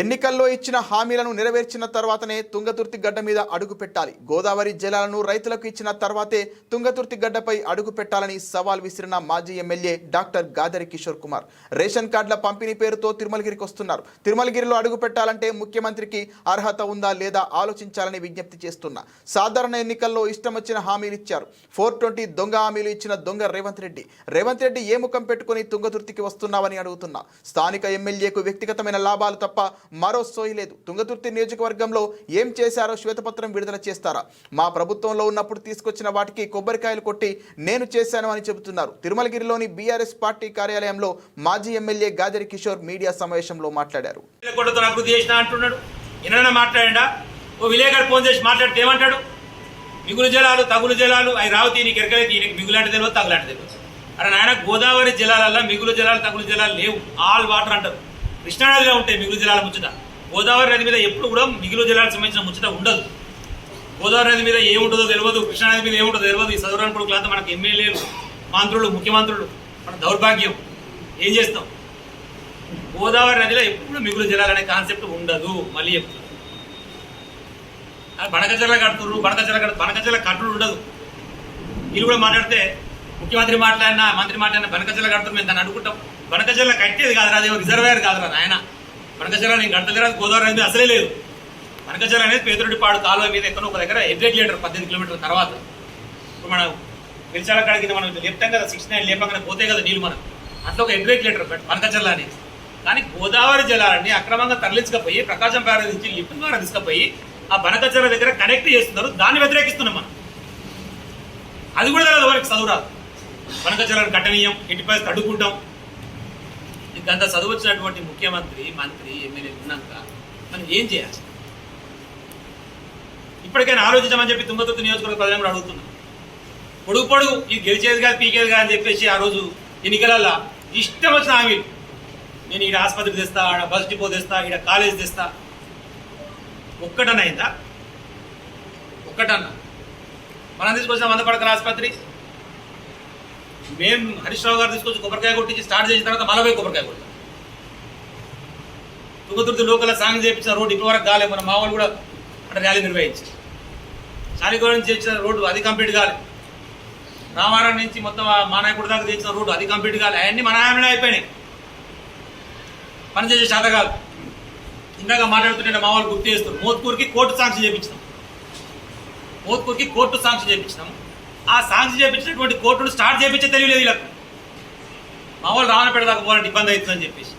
ఎన్నికల్లో ఇచ్చిన హామీలను నెరవేర్చిన తర్వాతనే తుంగతుర్తి గడ్డ మీద అడుగు పెట్టాలి. గోదావరి జలాలను రైతులకు ఇచ్చిన తర్వాతే తుంగతుర్తి గడ్డపై అడుగు పెట్టాలని సవాల్ విసిరిన మాజీ MLA doctor Gadari Kishore Kumar. Ration కార్డుల పంపిణీ పేరుతో తిరుమలగిరికి వస్తున్నారు. తిరుమలగిరిలో అడుగు పెట్టాలంటే ముఖ్యమంత్రికి అర్హత ఉందా లేదా ఆలోచించాలని విజ్ఞప్తి చేస్తున్నా సాధారణ ఎన్నికల్లో ఇష్టం వచ్చిన హామీలు ఇచ్చారు. ఫోర్ ట్వంటీ దొంగ హామీలు ఇచ్చిన దొంగ రేవంత్ రెడ్డి. రేవంత్ రెడ్డి ఏ ముఖం పెట్టుకుని తుంగతుర్తికి వస్తున్నావని అడుగుతున్నా. స్థానిక ఎమ్మెల్యేకు వ్యక్తిగతమైన లాభాలు తప్ప మరో సోయి లేదు. తుంగతుర్తి నియోజకవర్గంలో ఏం చేశారో శ్వేతపత్రం విడుదల చేస్తారా? మా ప్రభుత్వంలో ఉన్నప్పుడు తీసుకొచ్చిన వాటికి కొబ్బరికాయలు కొట్టి నేను చేశాను అని చెబుతున్నారు. తిరుమలగిరిలోని బీఆర్ఎస్ పార్టీ కార్యాలయంలో మాజీ ఎమ్మెల్యే గాదరి కిషోర్ మీడియా సమావేశంలో మాట్లాడారు. అంటున్నాడు. ఎన్నైనా మాట్లాడా ఓ విలేకరు ఫోన్ చేసి మాట్లాడితే ఏమంటాడు? మిగులు జలాలు తగులు జలాలు అవి రావు నీకు ఎరకలేదు ఈయనకి మిగులాంటి తెలియదు తగులాంటి తెలియదు. అరే నాయన గోదావరి జలాలల్లో మిగులు జలాలు తగులు జలాలు లేవు. ఆల్ వాటర్ అంటారు. కృష్ణానదిలో ఉంటాయి మిగులు జలాల ముచ్చట. గోదావరి నది మీద ఎప్పుడు కూడా మిగులు జలాలకు సంబంధించిన ముచ్చట ఉండదు. గోదావరి నది మీద ఏముంటుందో తెలియదు కృష్ణానది మీద ఏముంటుందో తెలియదు ఈ సదరాని కొడుకులంతా మనకు ఎమ్మెల్యేలు మంత్రులు ముఖ్యమంత్రులు మన దౌర్భాగ్యం. ఏం చేస్తాం? గోదావరి నదిలో ఎప్పుడు మిగులు జలాలనే కాన్సెప్ట్ ఉండదు మళ్ళీ చెప్తున్నా. బనకచర్ల కడుతున్నారు బనకచర్ల కడు బనకచర్ల కట్టుడు ఉండదు. వీళ్ళు కూడా మాట్లాడితే ముఖ్యమంత్రి మాట్లాడినా మంత్రి మాట్లాడినా బనకజల కడుతున్నారు. మేము దాన్ని అడుగుంటాం. బనకజల కట్టేది కాదురా అదే రిజర్వేర్ కాదురా నాయన. బనకజల నేను కడతలేరా? గోదావరి అనేది అసలే లేదు. బనకజల అనేది పేదరుడిపాడు కాలువ మీద ఎక్కడో ఒక దగ్గర ఎగ్రెగ్యులేటర్ పద్దెనిమిది కిలోమీటర్ల తర్వాత. ఇప్పుడు మనం విరిచాల కాడికి మనం లేపుతాం కదా సిక్స్ నైన్ లేపంగానే పోతే కదా నీళ్ళు మనం. అట్లా ఒక ఎడ్లెట్ లీటర్ బనకజల అనేది కానీ గోదావరి జలాలని అక్రమంగా తరలించకపోయి ప్రకాశం బ్యారేజ్ నుంచి లిఫ్ట్ ద్వారా తీసుకుపోయి ఆ బనకజల దగ్గర కనెక్ట్ చేస్తున్నారు. దాన్ని వ్యతిరేకిస్తున్నాం మనం. అది కూడా తెలియదు వాళ్ళకి చదువు రాదు. బనకచర్లను కట్టనీయం ఇంటిపై తడుకుంటాం ఇంకంత చదువు వచ్చినటువంటి ముఖ్యమంత్రి మంత్రి ఎమ్మెల్యే ఉన్నాక మనం ఏం చేయాలి? ఇప్పటికైనా ఆలోచించమని చెప్పి తుంగతుర్తి నియోజకవర్గ ప్రజలను కూడా అడుగుతున్నాం. పొడుగు పొడుగు ఇది గెలిచేది కాదు పీకేది కాదు అని చెప్పేసి ఆ రోజు ఎన్నికలలో ఇష్టం వచ్చిన హామీలు. నేను ఈడ ఆసుపత్రి తెస్తా ఆడ బస్ డిపో తెస్తా ఈడ కాలేజ్ తెస్తా. ఒక్కటన్నా అయిందా? ఒక్కటన్నా. మనం తీసుకొచ్చిన వంద పడకల ఆసుపత్రి మేము హరీష్ రావు గారు తీసుకొచ్చి కొబ్బరికాయ కొట్టించి స్టార్ట్ చేసిన తర్వాత మలవై కొబ్బరికాయ కొట్టాం తుంగతుర్తి లోకల్ సాంగ్ చేయించిన రోడ్డు ఇప్పటి వరకు కాలేదు మన మామూలు కూడా అక్కడ ర్యాలీ నిర్వహించి చాలిగూడ నుంచి చేసిన రోడ్డు అది కంప్లీట్ కాలేదు రామారావు నుంచి మొత్తం ఆ మానాయకుడి దాకా చేసిన రోడ్డు అది కంప్లీట్ కాలే. అవన్నీ మన ఆయన అయిపోయినాయి. పనిచేసే శాత కాదు. ఇందాక మాట్లాడుతుంటే మా వాళ్ళు గుర్తు చేస్తారు మోత్కూర్కి కోర్టు సాంక్షన్ చేయించినాం. మోత్కూర్కి కోర్టు సాంక్షన్ చేయించినాము ఆ సాంక్షన్ చేపించినటువంటి కోర్టును స్టార్ట్ చేపించే తెలియలేదు వీళ్ళకు. మా వాళ్ళు రావణ దాకా పోవాలంటే ఇబ్బంది అవుతుందని చెప్పేసి.